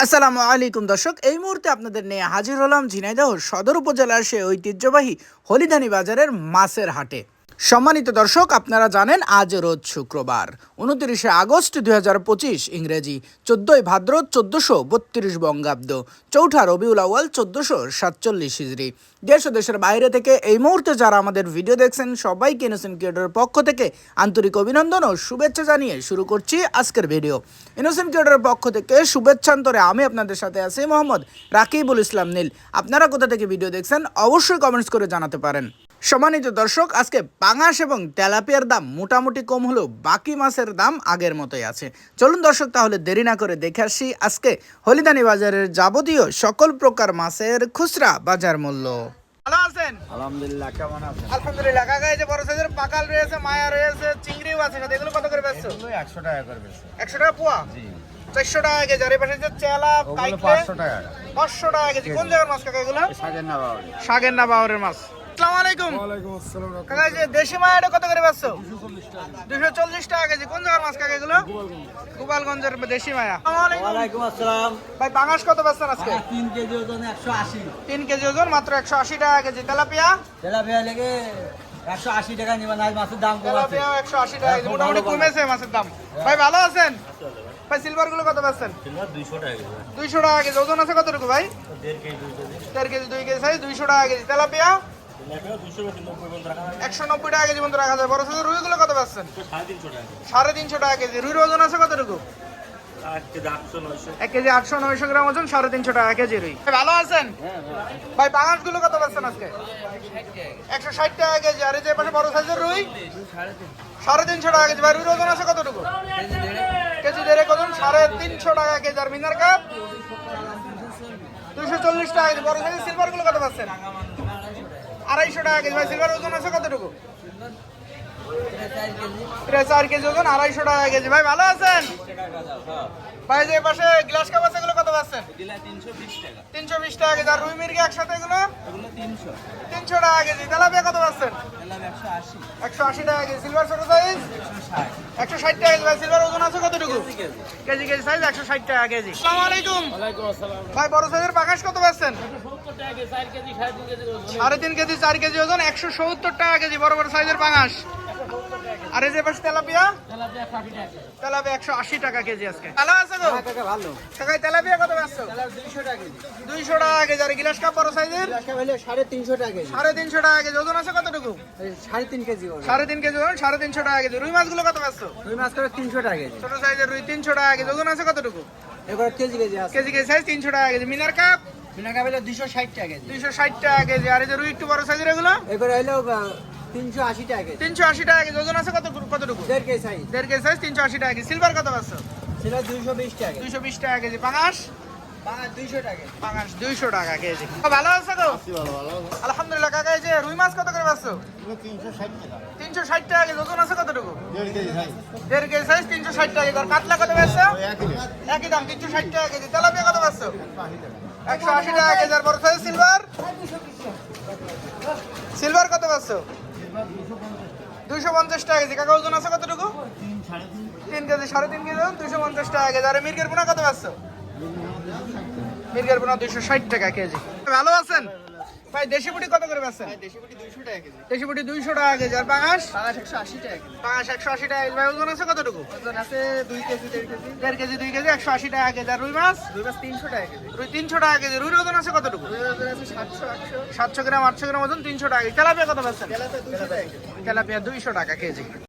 আসসালামু আলাইকুম দর্শক, এই মুহূর্তে আপনাদের নিয়ে হাজির হলাম ঝিনাইদহ সদর উপজেলার সে ঐতিহ্যবাহী হলিধানী বাজারের মাছের হাটে। সম্মানিত দর্শক, আপনারা জানেন আজ রোজ শুক্রবার, উনত্রিশে আগস্ট দুই হাজার পঁচিশ, ইংরেজি চোদ্দই ভাদ্র চোদ্দোশো বত্রিশ বঙ্গাব্দ, চৌঠা রবিউল আউয়াল চোদ্দশো সাতচল্লিশ হিজড়ি। দেশ ও দেশের বাইরে থেকে এই মুহূর্তে যারা আমাদের ভিডিও দেখছেন, সবাইকে ইনোসেন্ট ক্রিয়েটরের পক্ষ থেকে আন্তরিক অভিনন্দন ও শুভেচ্ছা জানিয়ে শুরু করছি আজকের ভিডিও। ইনোসেন্ট ক্রিয়েটরের পক্ষ থেকে শুভেচ্ছান্তরে আমি আপনাদের সাথে আছি মোহাম্মদ রাকিবুল ইসলাম নীল। আপনারা কোথা থেকে ভিডিও দেখছেন, অবশ্যই কমেন্টস করে জানাতে পারেন। সম্মানিত দর্শক আজকে পাঙাশ এবং তেলাপিয়ার দাম মোটামুটি কম হলেও বাকি মাছের দাম আগের মতোই আছে। চলুন দর্শক তাহলে দেরি না করে দেখে আসি আজকে হলিদানি বাজারের যাবতীয় সকল প্রকার মাছের খুচরা বাজার মূল্য। ভালো আছেন? আলহামদুলিল্লাহ কেমন আছেন? আলহামদুলিল্লাহ কাকা এই যে বড় সাইজের পাকাল রয়েছে মায়া রয়েছে চিংড়িও আছে সাথে এগুলো কত করে বেচছো? এগুলো একশো টাকা করে বেশি একশো টাকা পোয়া? জি। চারশো টাকা কেজি আর এই পাশে যে চেলা টাকা। কেজি। কোন জায়গার মাছ কাকা এগুলো? সাজের না সাগের মাছ। আসসালামু আলাইকুম। ওয়ালাইকুম আসসালাম কাকা যে দেশি মায়াটা কত করে বেচছো? টাকা। কেজি। কোন জায়গার মাছ কাকা এগুলো? গোপালগঞ্জের। দেশি মায়া। আসসালামু আলাইকুম। আসসালাম। ভাই বাঙাস কত বেচছেন আজকে? তিন কেজি ওজন একশো আশি। তিন কেজি ওজন মাত্র একশো আশি টাকা কেজি। তেলাপিয়া? তেলাপিয়া লেগে একশো আশি টাকা নেবেন আজ মাছের দাম কম আছে তেলাপিয়া একশো আশি টাকা মোটামুটি কমেছে মাছের দাম। ভাই ভালো আছেন? ভাই সিলভারগুলো কত বেচছেন? দুইশো টাকা কেজি। ওজন আছে কতটুকু ভাই? দেড় কেজি দুই কেজি। সাইজ দুইশো টাকা কেজি। তেলাপিয়া? একশো নব্বই টাকা কেজি মতো রাখা যায়। বড় সাইজের রুই গুলো কত পাচ্ছেন? সাড়ে তিনশো টাকা কেজি। রুইর ওজন আছে কতটুকু? এক কেজি আটশো নয়শো গ্রাম ওজন, সাড়ে তিনশো টাকা কেজি রুই। ভালো আছেন? ভাই বাঙাশগুলো কত পাচ্ছেন আজকে? একশো ষাট টাকা কেজি। আর এই যে পাশে বড় সাইজের রুই? সাড়ে তিনশো টাকা কেজি। ভাই, রুইর ওজন আছে কতটুকু? কেজি দেড়েক ওজন, সাড়ে তিনশো টাকা কেজি। আর মিনার কাপ? দুশো চল্লিশ টাকা কেজি। বড় সাইজের সিলভারগুলো কত পাচ্ছেন? আড়াইশো টাকা কেজি। ভাই সিলভার ওজন আছে কতটুকু? প্রায় চার কেজি ওজন আড়াইশো টাকা কেজি। ভাই ভালো আছেন? ভাই যে পাশে গ্লাস কাপ আছে পাচ্ছেন তিনশো বিশ টাকা। কেজি। আর রুই মির্গি একসাথে এগুলো? তিনশো। টাকা কেজি। তেলাপিয়া কত পাচ্ছেন? একশো আশি। টাকা কেজি। সিলভার ছোট সাইজ একশো ষাট। টাকা কেজি। ভাই সিলভার ওজন আছে কতটুকু? KG KG. সাইজ একশো ষাট টাকা কেজি। আসসালামু আলাইকুম। ভাই বড় সাইজের পাকাশ কত পাচ্ছেন? সাড়ে তিন কেজি চার কেজি ওজন একশো সত্তর টাকা কেজি বড় বড় সাইজের পাঙাশ আর এই যে পাশে তেলাপিয়া? তেলাপিয়া একশো আশি টাকা কেজি আজকে। ভালো আছে গো ভালো। কাকাই তেলাপিয়া কত পাচ্ছ দুইশো টাকা কেজি। দুইশো টাকা কেজি। আর গিলাস কাপ বড় সাইজের? সাড়ে তিনশো টাকা কেজি। সাড়ে তিনশো টাকা কেজি। ওজন আছে কতটুকু? সাড়ে তিন কেজি সাড়ে তিন কেজি ওজন সাড়ে তিনশো টাকা কেজি। রুই মাছগুলো কত পাচ্ছ দুই মাছ করে তিনশো টাকা কেজি। ছোট সাইজের রুই তিনশো টাকা কেজি। ওজন আছে কতটুকু? এবার কেজি কেজি আছে। কেজি কেজি সাইজ তিনশো টাকা কেজি। মিনার কাপ? বিনা ষাট টাকা কেজি দুইশো ষাট টাকা কেজি আর এই যে রুই একটু বড় সাইজের এগুলো এবার হইল তিনশো আশি টাকা কেজি তিনশো আশি টাকা কেজি ওজন আছে কত কতটুকু দেড় কেজি সাইজ দেড় কেজি সাইজ টাকা কেজি সিলভার কত পাচ্ছ টাকা কেজি দুইশো বিশ টাকা কেজি পাঙাশ দুইশো টাকা দুইশো টাকা কেজি ভালো আছে তো আলহামদুলিল্লাহ কাকা এই যে রুই মাছ কত করে পাচ্ছ তিনশো ষাট টাকা কেজি ওজন আছে দেড় কেজি সাইজ। তিনশো ষাট টাকা। কেজি কাতলা কত পাচ্ছ একই দাম তিনশো ষাট টাকা কেজি। তেলাপিয়া কত পাচ্ছ একশো আশি টাকা। কেজি। আর বড় সাইজ সিলভার সিলভার কত পাচ্ছ দুইশো পঞ্চাশ টাকা কেজি। কাকা ওজন আছে কতটুকু? তিন কেজি সাড়ে তিন কেজি। দুইশো পঞ্চাশ টাকা কেজি। আর মির্গের পোনা কত পাচ্ছ মির্গের পোনা দুইশো ষাট টাকা কেজি। ভালো আছেন? ভাই দেশি বুটি কত করে পাচ্ছেন দেশি বুটি দুইশো টাকা কেজি দেশি বুটি দুইশো টাকা কেজি আর পাঁচ একশো আশি টাকা কেজি একশো আশি টাকা কেজি ভাই ওজন আছে কতটুকু ওজন আছে দুই কেজি দেড় কেজি দেড় কেজি দুই কেজি একশো আশি টাকা কেজি আর রুই মাছ রুই মাছ তিনশো টাকা কেজি রুই তিনশো টাকা কেজি রুই ওজন আছে কতটুকু রুই ওজন আছে সাতশো আটশো সাতশো গ্রাম আটশো গ্রাম ওজন তিনশো টাকা কেজি তেলাপিয়া কত বেচছেন তেলাপিয়া দুইশো টাকা কেজি তেলাপিয়া দুইশো টাকা কেজি